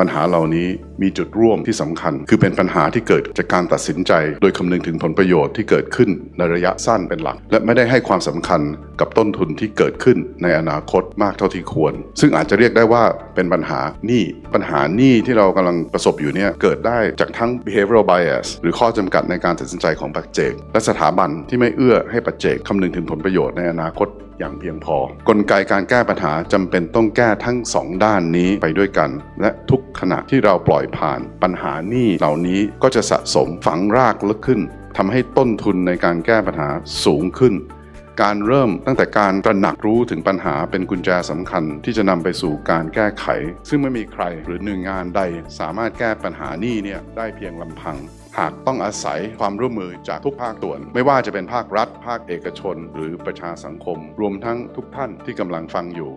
ปัญหาเหล่านี้มีจุดร่วมที่สำคัญ คือเป็นปัญหาที่เกิดจากการตัดสินใจ โดยคำนึงถึงผลประโยชน์ที่เกิดขึ้นในระยะสั้นเป็นหลัก และไม่ได้ให้ความสำคัญกับต้นทุนที่เกิดขึ้นในอนาคตมากเท่าที่ควร ซึ่งอาจจะเรียกได้ว่า เป็นปัญหาหนี้ปัญหาหนี้ที่เรากำลังประสบอยู่เนี่ยเกิดได้จากทั้ง behavioral bias หรือข้อจำกัดในการตัดสินใจของปัจเจก และสถาบันที่ไม่เอื้อให้ปัจเจกคำนึงถึงผลประโยชน์ในอนาคตอย่างเพียงพอ กลไกการแก้ปัญหาจำเป็นต้องแก้ทั้งสองด้านนี้ไปด้วยกัน และทุกขณะที่เราปล่อยผ่านปัญหาหนี้เหล่านี้ก็จะสะสมฝังรากลึกขึ้นทำให้ต้นทุนในการแก้ปัญหาสูงขึ้น การเริ่มตั้งแต่การตระหนักรู้ถึงปัญหาเป็นกุญแจสำคัญ ที่จะนำไปสู่การแก้ไข ซึ่งไม่มีใครหรือหน่วยงานใด สามารถแก้ปัญหานี้เนี่ยได้เพียงลำพังหากต้องอาศัยความร่วมมือจากทุกภาคส่วน ไม่ว่าจะเป็นภาครัฐ ภาคเอกชน หรือประชาสังคม รวมทั้งทุกท่านที่กำลังฟังอยู่